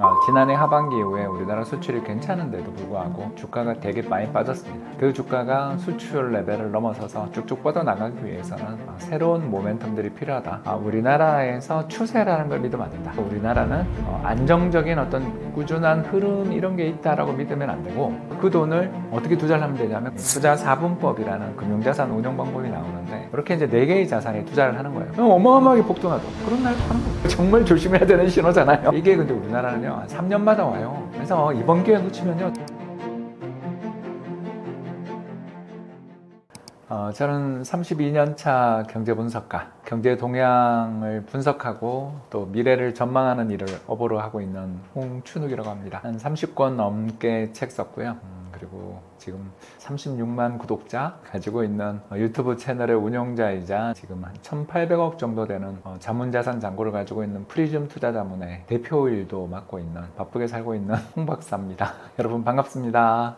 어, 지난해 하반기 이후에 우리나라 수출이 괜찮은데도 불구하고 주가가 되게 많이 빠졌습니다. 그 주가가 수출 레벨을 넘어서서 쭉쭉 뻗어나가기 위해서는 어, 새로운 모멘텀들이 필요하다. 아, 우리나라에서 추세라는 걸 믿으면 안 된다. 우리나라는 어, 안정적인 어떤 꾸준한 흐름 이런 게 있다라고 믿으면 안 되고 그 돈을 어떻게 투자를 하면 되냐면 투자 4분법이라는 금융자산 운용 방법이 나오는데 그렇게 이제 네 개의 자산에 투자를 하는 거예요. 어마어마하게 폭등하죠. 그런 날. 정말 조심해야 되는 신호잖아요. 이게 근데 우리나라는요 한 3년마다 와요. 그래서 이번 기회 놓치면요. 어, 저는 32년 차 경제 분석가, 경제 동향을 분석하고 또 미래를 전망하는 일을 업으로 하고 있는 홍춘욱이라고 합니다. 한 30권 넘게 책 썼고요. 음, 그리고 지금 36만 구독자 가지고 있는 어, 유튜브 채널의 운영자이자 지금 한 1,800억 정도 되는 어, 자문자산 잔고를 가지고 있는 프리즘 투자자문의 대표 일도 맡고 있는 바쁘게 살고 있는 홍 박사입니다. 여러분 반갑습니다.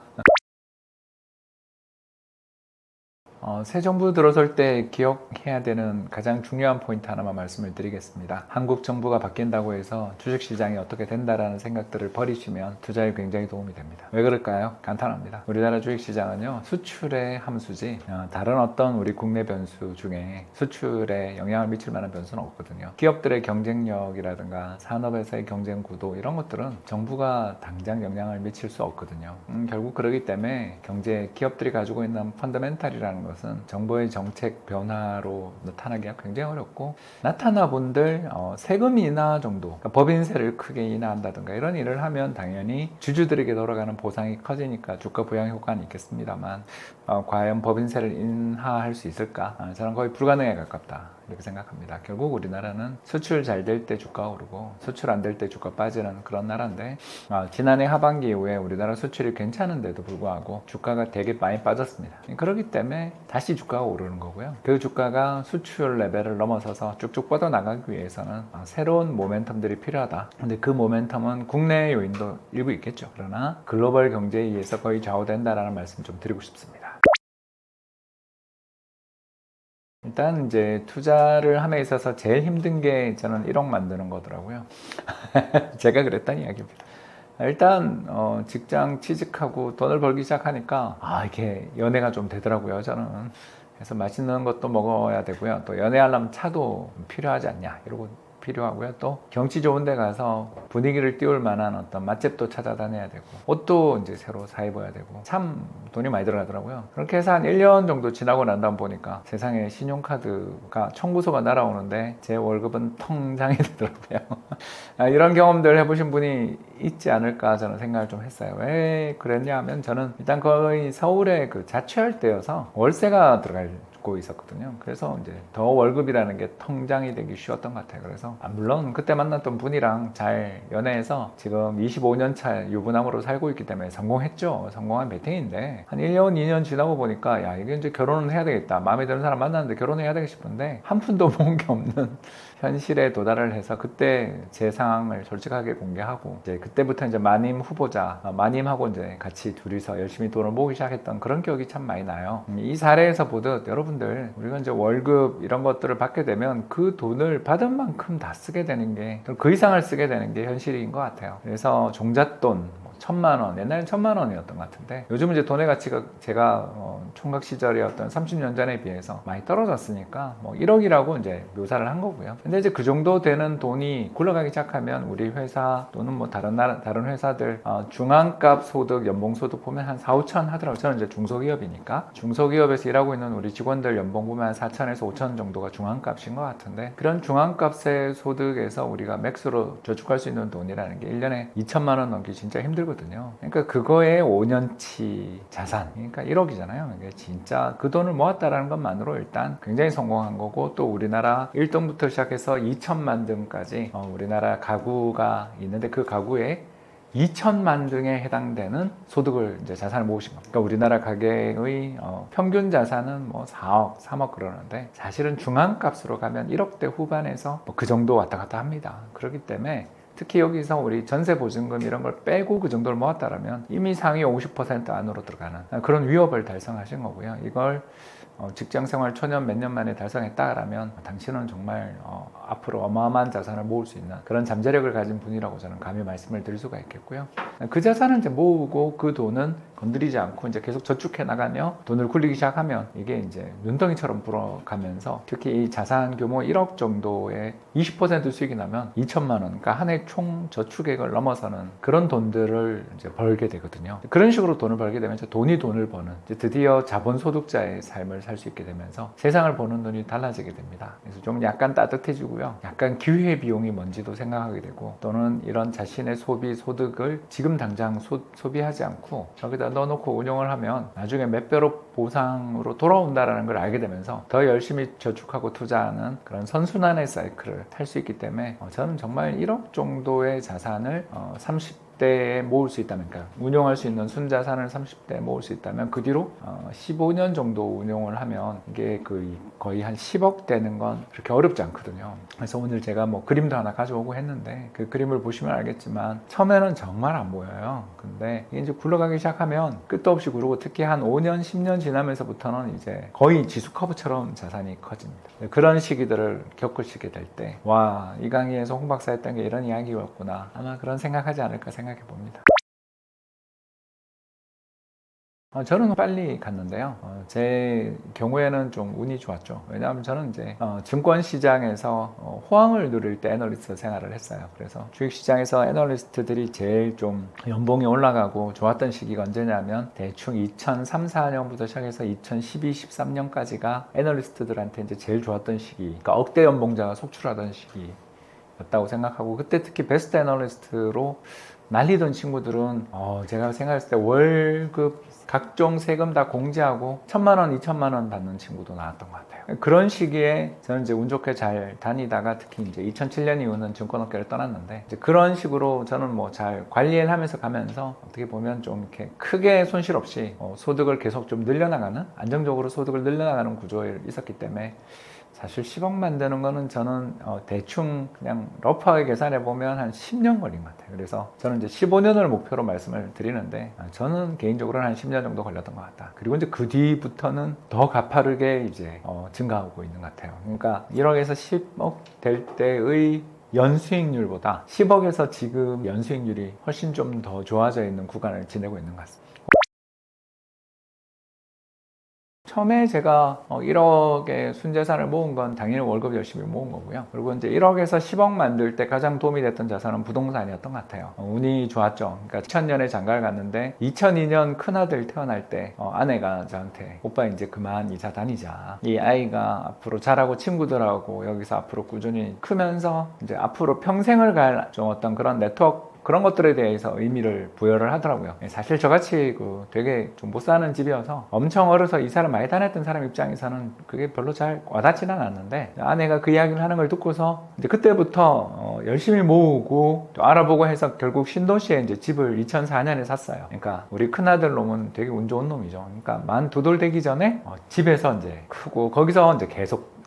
어, 새 정부 들어설 때 기억해야 되는 가장 중요한 포인트 하나만 말씀을 드리겠습니다. 한국 정부가 바뀐다고 해서 주식시장이 어떻게 된다라는 생각들을 버리시면 투자에 굉장히 도움이 됩니다. 왜 그럴까요? 간단합니다. 우리나라 주식시장은요, 수출의 함수지, 어, 다른 어떤 우리 국내 변수 중에 수출에 영향을 미칠 만한 변수는 없거든요. 기업들의 경쟁력이라든가 산업에서의 경쟁 구도 이런 것들은 정부가 당장 영향을 미칠 수 없거든요. 음, 결국 그러기 때문에 경제 기업들이 가지고 있는 펀더멘탈이라는 것은 정부의 정책 변화로 나타나기가 굉장히 어렵고 나타나 본들 어, 세금 인하 정도 그러니까 법인세를 크게 인하한다든가 이런 일을 하면 당연히 주주들에게 돌아가는 보상이 커지니까 주가 부양 효과는 있겠습니다만 어, 과연 법인세를 인하할 수 있을까? 아, 저는 거의 불가능에 가깝다. 이렇게 생각합니다. 결국 우리나라는 수출 잘 될 때 주가 오르고 수출 안 될 때 주가 빠지는 그런 나라인데 아, 지난해 하반기 이후에 우리나라 수출이 괜찮은데도 불구하고 주가가 되게 많이 빠졌습니다. 그렇기 때문에 다시 주가가 오르는 거고요. 그 주가가 수출 레벨을 넘어서서 쭉쭉 뻗어나가기 위해서는 아, 새로운 모멘텀들이 필요하다. 근데 그 모멘텀은 국내 요인도 일부 있겠죠. 그러나 글로벌 경제에 의해서 거의 좌우된다라는 말씀 좀 드리고 싶습니다. 일단 이제 투자를 함에 있어서 제일 힘든 게 저는 1억 만드는 거더라고요. 제가 그랬던 이야기입니다. 일단 어, 직장 취직하고 돈을 벌기 시작하니까 아 이게 연애가 좀 되더라고요 저는 그래서 맛있는 것도 먹어야 되고요 또 연애하려면 차도 필요하지 않냐 이러고 필요하고요. 또 경치 좋은 데 가서 분위기를 띄울 만한 어떤 맛집도 찾아다녀야 되고 옷도 이제 새로 사 입어야 되고 참 돈이 많이 들어가더라고요. 그렇게 해서 한 1년 정도 지나고 난 다음 보니까 세상에 신용카드가 청구서가 날아오는데 제 월급은 통장이 되더라고요. 아, 이런 경험들 해보신 분이 있지 않을까 저는 생각을 좀 했어요. 왜 그랬냐 하면 저는 일단 거의 서울에 그 자취할 때여서 월세가 들어갈 고 있었거든요. 그래서 이제 더 월급이라는 게 통장이 되기 쉬웠던 것 같아요. 그래서 아, 물론 그때 만났던 분이랑 잘 연애해서 지금 25년 차 유부남으로 살고 있기 때문에 성공했죠. 성공한 베테인데 한 1년, 2년 지나고 보니까 야 이게 이제 결혼은 해야 되겠다. 마음에 드는 사람 만났는데 결혼해야 되겠 싶은데 한 푼도 모은 게 없는 현실에 도달을 해서 그때 제 상황을 솔직하게 공개하고 이제 그때부터 이제 마님 후보자 어, 마님하고 이제 같이 둘이서 열심히 돈을 모으기 시작했던 그런 기억이 참 많이 나요. 음, 이 사례에서 보듯 여러분들 우리가 이제 월급 이런 것들을 받게 되면 그 돈을 받은 만큼 다 쓰게 되는 게 그 이상을 쓰게 되는 게 현실인 것 같아요. 그래서 종잣돈 뭐 천만 원, 옛날엔 천만 원이었던 것 같은데 요즘 이제 돈의 가치가 제가 어, 총각 시절이었던 30년 전에 비해서 많이 떨어졌으니까 뭐 1억이라고 이제 묘사를 한 거고요. 근데 이제 그 정도 되는 돈이 굴러가기 시작하면 우리 회사 또는 뭐 다른 나라 다른 회사들 어, 중앙값 소득, 연봉 소득 보면 한 4, 5천 하더라고요. 저는 이제 중소기업이니까 중소기업에서 일하고 있는 우리 직원들 연봉 보면 한 4천에서 5천 정도가 중앙값인 것 같은데 그런 중앙값의 소득에서 우리가 맥스로 저축할 수 있는 돈이라는 게 1년에 2천만 원 넘기 진짜 힘들 거든요. 그러니까 그거에 5년치 자산, 그러니까 1억이잖아요. 이게 진짜 그 돈을 모았다라는 것만으로 일단 굉장히 성공한 거고 또 우리나라 1등부터 시작해서 2천만 등까지 어, 우리나라 가구가 있는데 그 가구에 2천만 등에 해당되는 소득을 이제 자산을 모으신 겁니다. 그러니까 우리나라 가계의 어, 평균 자산은 뭐 4억, 3억 그러는데 사실은 중앙값으로 가면 1억대 후반에서 뭐 그 정도 왔다 갔다 합니다. 그렇기 때문에 특히 여기서 우리 전세 보증금 이런 걸 빼고 그 정도를 모았다라면 이미 상위 50% 안으로 들어가는 그런 위협을 달성하신 거고요. 이걸 어, 직장 생활 초년 몇 년 만에 달성했다라면 당신은 정말 어, 앞으로 어마어마한 자산을 모을 수 있는 그런 잠재력을 가진 분이라고 저는 감히 말씀을 드릴 수가 있겠고요. 그 자산을 이제 모으고 그 돈은 건드리지 않고 이제 계속 저축해 나가며 돈을 굴리기 시작하면 이게 이제 눈덩이처럼 불어가면서 특히 이 자산 규모 1억 정도의 20% 수익이 나면 2천만 원, 그러니까 한 해 총 저축액을 넘어서는 그런 돈들을 이제 벌게 되거든요. 그런 식으로 돈을 벌게 되면 돈이 돈을 버는 드디어 자본소득자의 삶을 살수 있게 되면서 세상을 보는 눈이 달라지게 됩니다. 그래서 좀 약간 따뜻해지고요. 약간 기회 비용이 뭔지도 생각하게 되고 또는 이런 자신의 소비 소득을 지금 당장 소, 소비하지 않고 저기다 넣어놓고 운용을 하면 나중에 몇 배로 보상으로 돌아온다라는 걸 알게 되면서 더 열심히 저축하고 투자하는 그런 선순환의 사이클을 탈 수 있기 때문에 어, 저는 정말 1억 정도의 자산을 어, 30대에 모을 수 있다면, 그러니까 운용할 수 있는 순자산을 30대에 모을 수 있다면 그 뒤로 어, 15년 정도 운용을 하면 이게 그 거의 한 10억 되는 건 그렇게 어렵지 않거든요. 그래서 오늘 제가 뭐 그림도 하나 가져오고 했는데 그 그림을 보시면 알겠지만 처음에는 정말 안 보여요. 근데 이제 굴러가기 시작하면 끝도 없이 구르고 특히 한 5년, 10년 지나면서부터는 이제 거의 지수 커브처럼 자산이 커집니다. 그런 시기들을 겪으시게 될 때, 와, 이 강의에서 홍 박사 했던 게 이런 이야기였구나. 아마 그런 생각하지 않을까 생각해 봅니다. 어, 저는 빨리 갔는데요. 어, 제 경우에는 좀 운이 좋았죠. 왜냐하면 저는 이제 어, 증권 시장에서 어, 호황을 누릴 때 애널리스트 생활을 했어요. 그래서 주식 시장에서 애널리스트들이 제일 좀 연봉이 올라가고 좋았던 시기가 언제냐면 대충 2003, 4년부터 시작해서 2012, 13년까지가 애널리스트들한테 이제 제일 좋았던 시기. 그러니까 억대 연봉자가 속출하던 시기 였다고 생각하고 그때 특히 베스트 애널리스트로 날리던 친구들은 어, 제가 생각했을 때 월급 각종 세금 다 공제하고 천만 원, 이천만 원 받는 친구도 나왔던 것 같아요. 그런 시기에 저는 이제 운 좋게 잘 다니다가 특히 이제 2007년 이후는 증권업계를 떠났는데 이제 그런 식으로 저는 뭐 잘 관리를 하면서 가면서 어떻게 보면 좀 이렇게 크게 손실 없이 어, 소득을 계속 좀 늘려나가는 안정적으로 소득을 늘려나가는 구조에 있었기 때문에 사실 10억 만드는 거는 저는 어, 대충 그냥 러프하게 계산해 보면 한 10년 걸린 것 같아요. 그래서 저는 이제 15년을 목표로 말씀을 드리는데 아, 저는 개인적으로는 한 10년 정도 걸렸던 것 같다. 그리고 이제 그 뒤부터는 더 가파르게 이제 어, 증가하고 있는 것 같아요. 그러니까 1억에서 10억 될 때의 연수익률보다 10억에서 지금 연수익률이 훨씬 좀 더 좋아져 있는 구간을 지내고 있는 것 같습니다. 처음에 제가 1억의 순자산을 모은 건 당연히 월급 열심히 모은 거고요. 그리고 이제 1억에서 10억 만들 때 가장 도움이 됐던 자산은 부동산이었던 것 같아요. 어, 운이 좋았죠. 그러니까 2000년에 장가를 갔는데 2002년 큰아들 태어날 때 어, 아내가 저한테 오빠 이제 그만 이사 다니자. 이 아이가 앞으로 자라고 친구들하고 여기서 앞으로 꾸준히 크면서 이제 앞으로 평생을 갈 좀 어떤 그런 네트워크 그런 것들에 대해서 의미를 부여를 하더라고요. 예, 사실 저같이 그 되게 좀 못 사는 집이어서 엄청 어려서 이사를 많이 다녔던 사람 입장에서는 그게 별로 잘 와닿지는 않았는데 아내가 그 이야기를 하는 걸 듣고서 이제 그때부터 어 열심히 모으고 또 알아보고 해서 결국 신도시에 이제 집을 2004년에 샀어요. 그러니까 우리 큰아들 놈은 되게 운 좋은 놈이죠. 그러니까 만 두 돌 되기 전에 어 집에서 이제 크고 거기서 이제 계속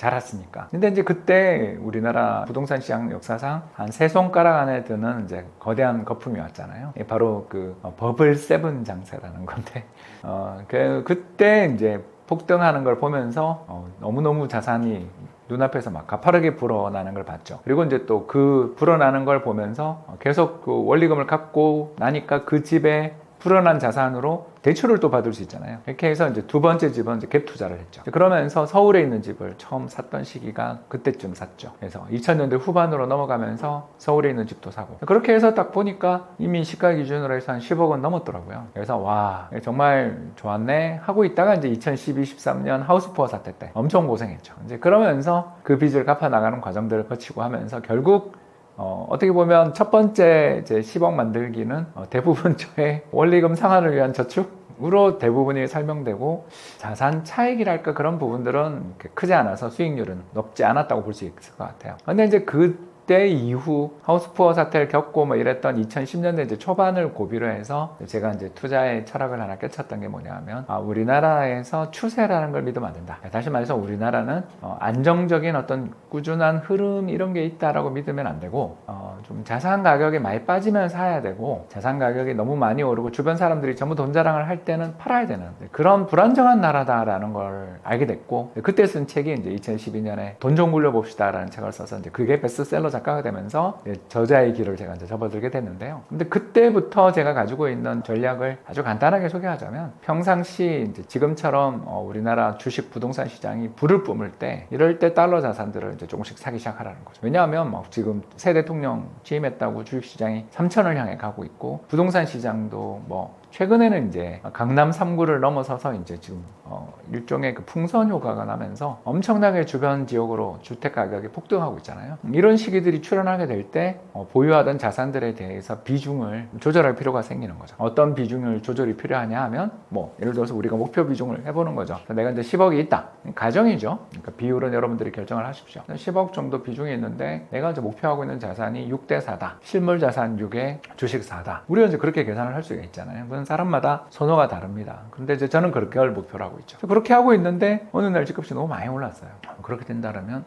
자랐으니까. 근데 이제 그때 우리나라 부동산 시장 역사상 한 세 손가락 안에 드는 이제 거대한 거품이 왔잖아요. 바로 그 어, 버블 세븐 장세라는 건데, 어, 그, 그때 이제 폭등하는 걸 보면서 어, 너무너무 자산이 눈앞에서 막 가파르게 불어나는 걸 봤죠. 그리고 이제 또 그 불어나는 걸 보면서 계속 그 원리금을 갚고 나니까 그 집에 불어난 자산으로 대출을 또 받을 수 있잖아요. 이렇게 해서 이제 두 번째 집은 이제 갭 투자를 했죠. 그러면서 서울에 있는 집을 처음 샀던 시기가 그때쯤 샀죠. 그래서 2000년대 후반으로 넘어가면서 서울에 있는 집도 사고. 그렇게 해서 딱 보니까 이미 시가 기준으로 해서 한 10억은 넘었더라고요. 그래서 와, 정말 좋았네. 하고 있다가 이제 2012, 13년 하우스푸어 사태 때 엄청 고생했죠. 이제 그러면서 그 빚을 갚아 나가는 과정들을 거치고 하면서 결국 어, 어떻게 보면 첫 번째 제 10억 만들기는 어, 대부분 저의 원리금 상환을 위한 저축으로 대부분이 설명되고 자산 차익이랄까 그런 부분들은 크지 않아서 수익률은 높지 않았다고 볼 수 있을 것 같아요. 근데 이제 그 그때 이후 하우스푸어 사태를 겪고 뭐 이랬던 2010년대 이제 초반을 고비로 해서 제가 이제 투자의 철학을 하나 깨쳤던 게 뭐냐면 아, 우리나라에서 추세라는 걸 믿으면 안 된다. 다시 말해서 우리나라는 어, 안정적인 어떤 꾸준한 흐름 이런 게 있다라고 믿으면 안 되고 어, 좀 자산 가격이 많이 빠지면 사야 되고 자산 가격이 너무 많이 오르고 주변 사람들이 전부 돈 자랑을 할 때는 팔아야 되는 그런 불안정한 나라다라는 걸 알게 됐고 그때 쓴 책이 이제 2012년에 돈 좀 굴려봅시다라는 책을 써서 이제 그게 베스트셀러 작가가 되면서 저자의 길을 제가 이제 접어들게 됐는데요. 근데 그때부터 제가 가지고 있는 전략을 아주 간단하게 소개하자면 평상시 지금처럼 어, 우리나라 주식 부동산 시장이 불을 뿜을 때 이럴 때 달러 자산들을 이제 조금씩 사기 시작하라는 거죠. 왜냐하면 막 지금 새 대통령 취임했다고 주식 시장이 3천을 향해 가고 있고 부동산 시장도 뭐 최근에는 이제 강남 3구를 넘어서서 이제 지금 어 일종의 그 풍선 효과가 나면서 엄청나게 주변 지역으로 주택 가격이 폭등하고 있잖아요. 이런 시기들이 출현하게 될때어 보유하던 자산들에 대해서 비중을 조절할 필요가 생기는 거죠. 어떤 비중을 조절이 필요하냐 하면 뭐 예를 들어서 우리가 목표 비중을 해보는 거죠. 내가 이제 10억이 있다. 가정이죠. 그러니까 비율은 여러분들이 결정을 하십시오. 10억 정도 비중이 있는데 내가 이제 목표하고 있는 자산이 6대 4다. 실물 자산 6에 주식 4다. 우리가 이제 그렇게 계산을 할 수가 있잖아요. 그건 사람마다 선호가 다릅니다. 근데 이제 저는 그렇게 할 목표로 하고 있죠. 그렇게 하고 있는데 어느 날 집값이 너무 많이 올랐어요. 그렇게 된다면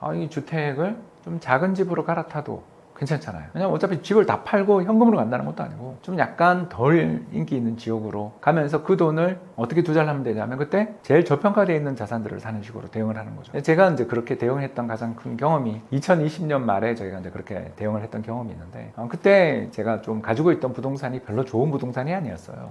아, 이 주택을 좀 작은 집으로 갈아타도 괜찮잖아요. 왜냐면 어차피 집을 다 팔고 현금으로 간다는 것도 아니고 좀 약간 덜 인기 있는 지역으로 가면서 그 돈을 어떻게 투자를 하면 되냐면 그때 제일 저평가되어 있는 자산들을 사는 식으로 대응을 하는 거죠. 제가 이제 그렇게 대응했던 가장 큰 경험이 2020년 말에 저희가 이제 그렇게 대응을 했던 경험이 있는데 어, 그때 제가 좀 가지고 있던 부동산이 별로 좋은 부동산이 아니었어요.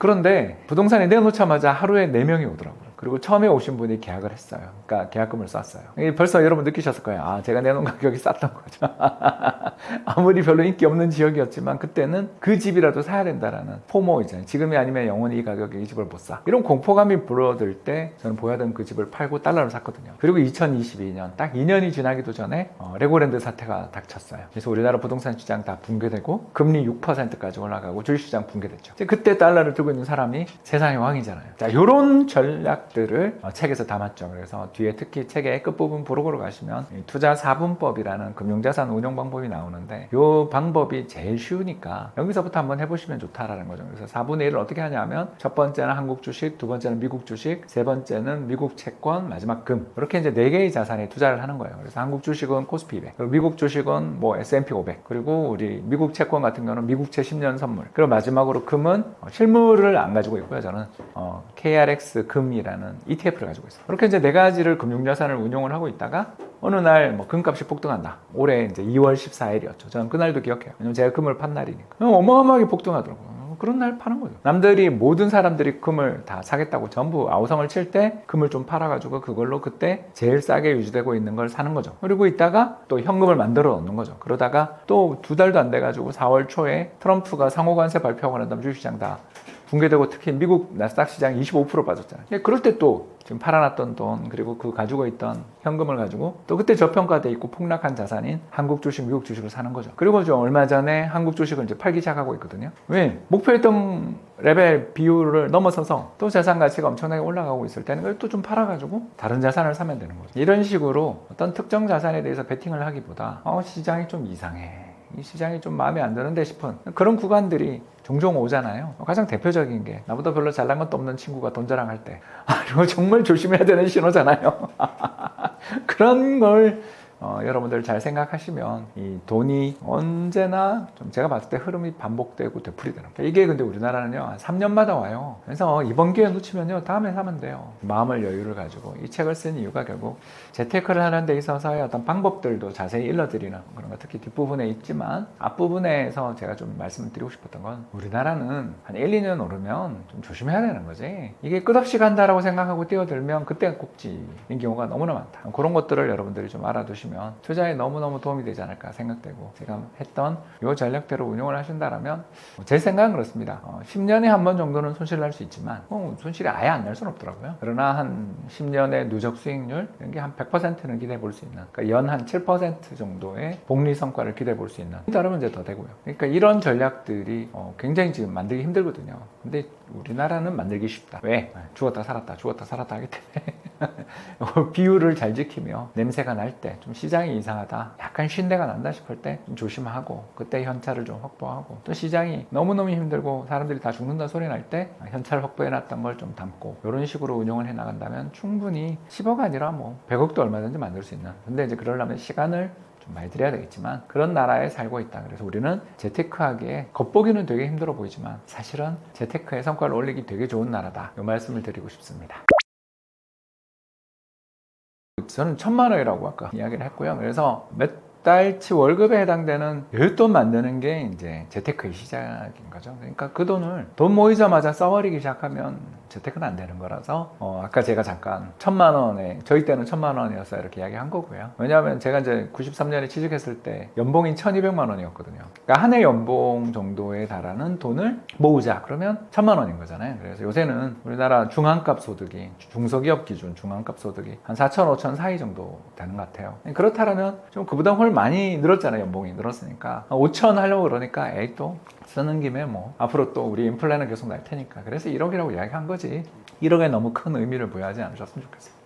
그런데 부동산에 내놓자마자 하루에 4명이 오더라고요. 그리고 처음에 오신 분이 계약을 했어요. 그러니까 계약금을 쌌어요. 벌써 여러분 느끼셨을 거예요. 아, 제가 내놓은 가격이 쌌던 거죠. 아무리 별로 인기 없는 지역이었지만 그때는 그 집이라도 사야 된다라는 포모 있잖아요. 지금이 아니면 영원히 이 가격에 이 집을 못 사. 이런 공포감이 불어들 때 저는 보여던 그 집을 팔고 달러를 샀거든요. 그리고 2022년 딱 2년이 지나기도 전에 어, 레고랜드 사태가 닥쳤어요. 그래서 우리나라 부동산 시장 다 붕괴되고 금리 6%까지 올라가고 주식시장 붕괴됐죠. 이제 그때 달러를 들고 있는 사람이 세상의 왕이잖아요. 자, 이런 전략 들을 어, 책에서 담았죠. 그래서 뒤에 특히 책의 끝부분 부록으로 가시면 이 투자 4분법이라는 금융자산 운용 방법이 나오는데 이 방법이 제일 쉬우니까 여기서부터 한번 해보시면 좋다라는 거죠. 그래서 4분의 1을 어떻게 하냐면 첫 번째는 한국 주식, 두 번째는 미국 주식, 세 번째는 미국 채권, 마지막 금 이렇게 이제 네 개의 자산에 투자를 하는 거예요. 그래서 한국 주식은 코스피 200, 그리고 미국 주식은 뭐 S&P 500, 그리고 우리 미국 채권 같은 경우는 미국채 10년 선물, 그리고 마지막으로 금은 어, 실물을 안 가지고 있고요. 저는 어, KRX 금이라는 ETF를 가지고 있어요. 그렇게 이제 네 가지를 금융자산을 운용을 하고 있다가 어느 날 뭐 금값이 폭등한다. 올해 이제 2월 14일이었죠. 저는 그날도 기억해요. 왜냐면 제가 금을 판 날이니까. 어마어마하게 폭등하더라고요. 그런 날 파는 거죠. 남들이 모든 사람들이 금을 다 사겠다고 전부 아우성을 칠 때 금을 좀 팔아가지고 그걸로 그때 제일 싸게 유지되고 있는 걸 사는 거죠. 그리고 있다가 또 현금을 만들어 놓는 거죠. 그러다가 또 두 달도 안 돼가지고 4월 초에 트럼프가 상호관세 발표하고 난 다음 주식시장 다 붕괴되고 특히 미국 나스닥 시장 25% 빠졌잖아요. 근데 그럴 때 또 지금 팔아놨던 돈 그리고 그 가지고 있던 현금을 가지고 또 그때 저평가돼 있고 폭락한 자산인 한국 주식, 미국 주식을 사는 거죠. 그리고 좀 얼마 전에 한국 주식을 이제 팔기 시작하고 있거든요. 왜? 목표했던 레벨 비율을 넘어서서 또 자산 가치가 엄청나게 올라가고 있을 때는 그걸 또 좀 팔아가지고 다른 자산을 사면 되는 거죠. 이런 식으로 어떤 특정 자산에 대해서 베팅을 하기보다 어, 시장이 좀 이상해. 이 시장이 좀 마음에 안 드는데 싶은 그런 구간들이 종종 오잖아요. 가장 대표적인 게 나보다 별로 잘난 것도 없는 친구가 돈 자랑할 때 아, 이거 정말 조심해야 되는 신호잖아요. 그런 걸 어, 여러분들 잘 생각하시면 이 돈이 언제나 좀 제가 봤을 때 흐름이 반복되고 되풀이되는 거예요. 이게 근데 우리나라는요 한 3년마다 와요. 그래서 이번 기회 놓치면요 다음에 사면 돼요. 마음을 여유를 가지고 이 책을 쓴 이유가 결국 재테크를 하는 데 있어서의 어떤 방법들도 자세히 일러드리는 그런 거 특히 뒷부분에 있지만 앞부분에서 제가 좀 말씀을 드리고 싶었던 건 우리나라는 한 1, 2년 오르면 좀 조심해야 되는 거지. 이게 끝없이 간다라고 생각하고 뛰어들면 그때가 꼭지인 경우가 너무나 많다. 그런 것들을 여러분들이 좀 알아두시면 투자에 너무너무 도움이 되지 않을까 생각되고 제가 했던 이 전략대로 운용을 하신다라면 제 생각은 그렇습니다. 어, 10년에 한 번 정도는 손실을 날수 있지만 어, 손실이 아예 안 날 수는 없더라고요. 그러나 한 10년의 누적 수익률 이런 게 한 100%는 기대해 볼 수 있는 그러니까 연 한 7% 정도의 복리 성과를 기대해 볼 수 있는 따르면 이제 더 되고요. 그러니까 이런 전략들이 어, 굉장히 지금 만들기 힘들거든요. 근데 우리나라는 만들기 쉽다. 왜? 죽었다 살았다 죽었다 살았다 하기 때문에 비율을 잘 지키며 냄새가 날 때 좀 시장이 이상하다 약간 쉰내가 난다 싶을 때 좀 조심하고 그때 현찰을 좀 확보하고 또 시장이 너무너무 힘들고 사람들이 다 죽는다 소리 날 때 현찰 확보해 놨던 걸 좀 담고 이런 식으로 운용을 해 나간다면 충분히 10억 아니라 뭐 100억도 얼마든지 만들 수 있는 근데 이제 그러려면 시간을 좀 많이 들여야 되겠지만 그런 나라에 살고 있다. 그래서 우리는 재테크하기에 겉보기는 되게 힘들어 보이지만 사실은 재테크에 성과를 올리기 되게 좋은 나라다. 이 말씀을 드리고 싶습니다. 저는 천만 원이라고 아까 이야기를 했고요. 그래서 몇 달치 월급에 해당되는 여윳돈 만드는 게 이제 재테크의 시작인 거죠. 그러니까 그 돈을 돈 모이자마자 써버리기 시작하면 재테크는 안 되는 거라서 어, 아까 제가 잠깐 천만 원에 저희 때는 천만 원이었어요 이렇게 이야기한 거고요. 왜냐하면 제가 이제 93년에 취직했을 때 연봉이 1,200만 원이었거든요. 그러니까 한 해 연봉 정도에 달하는 돈을 모으자 그러면 천만 원인 거잖아요. 그래서 요새는 우리나라 중앙값 소득이 중소기업 기준 중앙값 소득이 한 4천 5천 사이 정도 되는 것 같아요. 그렇다면 좀 그보다 훨 많이 늘었잖아요. 연봉이 늘었으니까. 5천 하려고 그러니까 에이 또 쓰는 김에 뭐 앞으로 또 우리 인플레는 계속 날 테니까. 그래서 1억이라고 이야기한 거지. 1억에 너무 큰 의미를 부여하지 않으셨으면 좋겠습니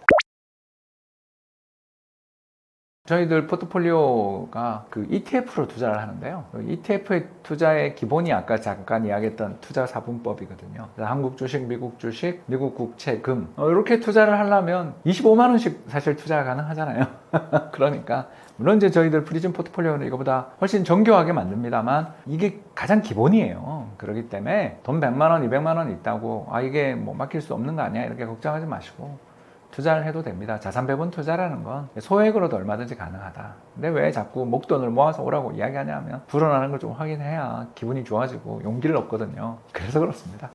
저희들 포트폴리오가 그 ETF로 투자를 하는데요. ETF의 투자의 기본이 아까 잠깐 이야기했던 투자 사분법이거든요. 한국 주식, 미국 주식, 미국 국채, 금 어, 이렇게 투자를 하려면 25만 원씩 사실 투자가 가능하잖아요. 그러니까 물론 이제 저희들 프리즘 포트폴리오는 이거보다 훨씬 정교하게 만듭니다만 이게 가장 기본이에요. 그렇기 때문에 돈 100만 원, 200만 원 있다고 아 이게 뭐 맡길 수 없는 거 아니야 이렇게 걱정하지 마시고 투자를 해도 됩니다. 자산 배분 투자라는 건 소액으로도 얼마든지 가능하다. 근데 왜 자꾸 목돈을 모아서 오라고 이야기하냐면 불어나는 걸 좀 확인해야 기분이 좋아지고 용기를 얻거든요. 그래서 그렇습니다.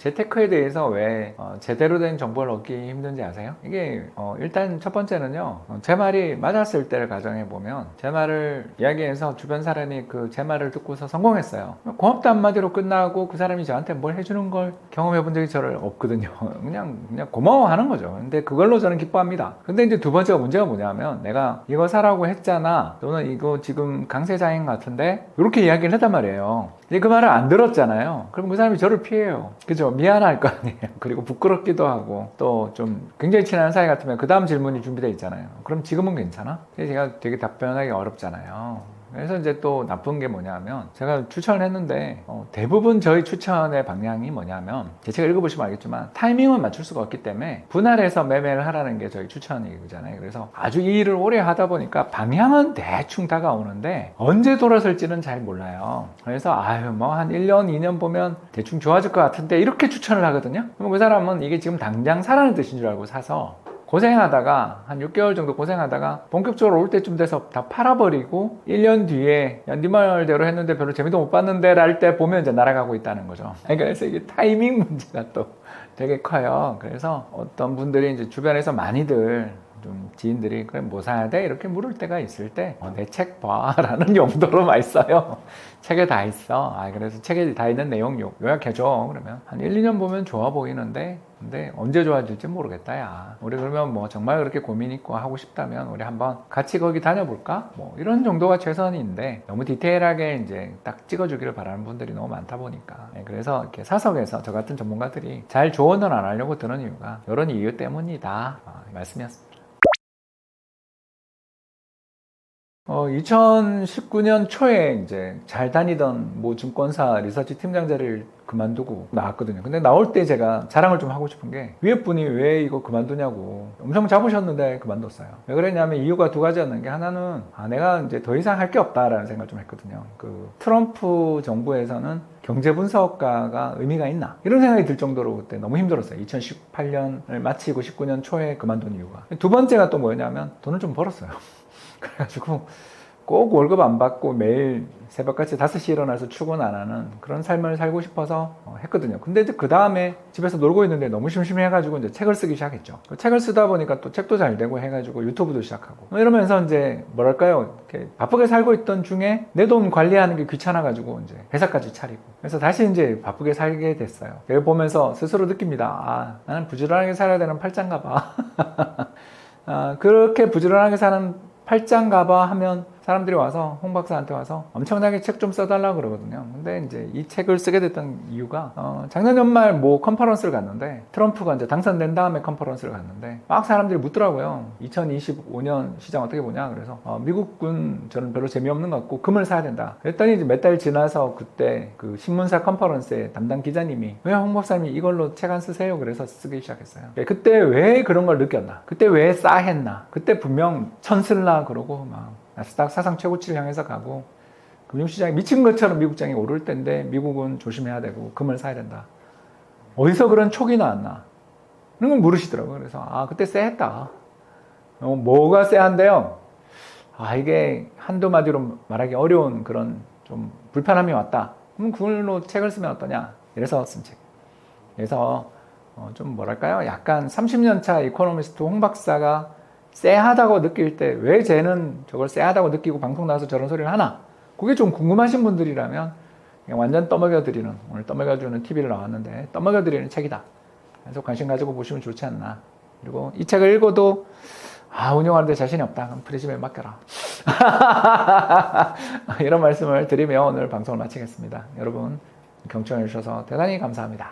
재테크에 대해서 왜 어, 제대로 된 정보를 얻기 힘든지 아세요? 이게 어, 일단 첫 번째는요 어, 제 말이 맞았을 때를 가정해 보면 제 말을 이야기해서 주변 사람이 그 제 말을 듣고서 성공했어요. 고맙다 한마디로 끝나고 그 사람이 저한테 뭘 해주는 걸 경험해 본 적이 저를 없거든요. 그냥 그냥 고마워하는 거죠. 근데 그걸로 저는 기뻐합니다. 근데 이제 두 번째가 문제가 뭐냐면 내가 이거 사라고 했잖아. 또는 이거 지금 강세장인 같은데 이렇게 이야기를 했단 말이에요 근데 그 말을 안 들었잖아요 그럼 그 사람이 저를 피해요 그죠 미안할 거 아니에요. 그리고 부끄럽기도 하고 또 좀 굉장히 친한 사이 같으면 그 다음 질문이 준비되어 있잖아요. 그럼 지금은 괜찮아? 제가 되게 답변하기 어렵잖아요. 그래서 이제 또 나쁜 게 뭐냐면 제가 추천을 했는데 어, 대부분 저희 추천의 방향이 뭐냐면 제 책을 읽어보시면 알겠지만 타이밍은 맞출 수가 없기 때문에 분할해서 매매를 하라는 게 저희 추천이잖아요. 그래서 아주 이 일을 오래 하다 보니까 방향은 대충 다가오는데 언제 돌아설지는 잘 몰라요. 그래서 아유 뭐 한 1년 2년 보면 대충 좋아질 것 같은데 이렇게 추천을 하거든요. 그럼 그 사람은 이게 지금 당장 사라는 뜻인 줄 알고 사서 고생하다가 한 6개월 정도 고생하다가 본격적으로 올 때쯤 돼서 다 팔아버리고 1년 뒤에 야, 네 말대로 했는데 별로 재미도 못 봤는데 랄 때 보면 이제 날아가고 있다는 거죠. 그래서 이게 타이밍 문제가 또 되게 커요. 그래서 어떤 분들이 이제 주변에서 많이들 좀 지인들이 그래 뭐 사야 돼 이렇게 물을 때가 있을 때 내 책 봐라는 용도로 많이 써요. 책에 다 있어. 아 그래서 책에 다 있는 내용 요- 요약해줘. 그러면 한 1, 2년 보면 좋아 보이는데 근데 언제 좋아질지 모르겠다 야. 우리 그러면 뭐 정말 그렇게 고민 있고 하고 싶다면 우리 한번 같이 거기 다녀볼까? 뭐 이런 정도가 최선인데 너무 디테일하게 이제 딱 찍어주기를 바라는 분들이 너무 많다 보니까 네, 그래서 이렇게 사석에서 저 같은 전문가들이 잘 조언을 안 하려고 드는 이유가 이런 이유 때문이다 아, 이 말씀이었습니다. 어, 2019년 초에 이제 잘 다니던 모 증권사 리서치 팀장 자리를 그만두고 나왔거든요. 근데 나올 때 제가 자랑을 좀 하고 싶은 게 위에 분이 왜 이거 그만두냐고 엄청 잡으셨는데 그만뒀어요. 왜 그랬냐면 이유가 두 가지였는 게 하나는 아, 내가 이제 더 이상 할 게 없다라는 생각을 좀 했거든요. 그 트럼프 정부에서는 경제 분석가가 의미가 있나 이런 생각이 들 정도로 그때 너무 힘들었어요. 2018년을 마치고 19년 초에 그만둔 이유가 두 번째가 또 뭐였냐면 돈을 좀 벌었어요. 그래가지고 꼭 월급 안 받고 매일 새벽같이 5시에 일어나서 출근 안 하는 그런 삶을 살고 싶어서 어, 했거든요. 근데 그 다음에 집에서 놀고 있는데 너무 심심해가지고 이제 책을 쓰기 시작했죠. 그 책을 쓰다 보니까 또 책도 잘 되고 해가지고 유튜브도 시작하고 뭐 이러면서 이제 뭐랄까요. 이렇게 바쁘게 살고 있던 중에 내 돈 관리하는 게 귀찮아가지고 이제 회사까지 차리고 그래서 다시 이제 바쁘게 살게 됐어요. 내가 보면서 스스로 느낍니다. 아, 나는 부지런하게 살아야 되는 팔짱가 봐. 아, 그렇게 부지런하게 사는 팔짱가봐 하면 사람들이 와서 홍 박사한테 와서 엄청나게 책 좀 써달라 그러거든요. 근데 이제 이 책을 쓰게 됐던 이유가 어, 작년 연말 뭐 컨퍼런스를 갔는데 트럼프가 이제 당선된 다음에 컨퍼런스를 갔는데 막 사람들이 묻더라고요. 2025년 시장 어떻게 보냐 그래서 어, 미국군 저는 별로 재미없는 것 같고 금을 사야 된다. 그랬더니 이제 몇 달 지나서 그때 그 신문사 컨퍼런스에 담당 기자님이 왜 홍 박사님이 이걸로 책 안 쓰세요? 그래서 쓰기 시작했어요. 그때 왜 그런 걸 느꼈나? 그때 왜 싸했나? 그때 분명 천슬라 그러고 막 나스닥 사상 최고치를 향해서 가고 금융시장이 미친 것처럼 미국 장이 오를 때인데 미국은 조심해야 되고 금을 사야 된다. 어디서 그런 촉이 나왔나? 그런 걸 물으시더라고요. 그래서 아 그때 쎄했다. 어, 뭐가 쎄한데요? 아 이게 한두 마디로 말하기 어려운 그런 좀 불편함이 왔다. 그럼 그걸로 책을 쓰면 어떠냐? 이래서 쓴 책. 그래서 어, 좀 뭐랄까요? 약간 30년 차 이코노미스트 홍 박사가 쎄하다고 느낄 때 왜 쟤는 저걸 쎄하다고 느끼고 방송 나와서 저런 소리를 하나? 그게 좀 궁금하신 분들이라면 완전 떠먹여드리는 오늘 떠먹여주는 TV를 나왔는데 떠먹여드리는 책이다. 그래서 관심 가지고 보시면 좋지 않나. 그리고 이 책을 읽어도 아 운영하는데 자신이 없다. 그럼 프리즘에 맡겨라. 이런 말씀을 드리며 오늘 방송을 마치겠습니다. 여러분 경청해 주셔서 대단히 감사합니다.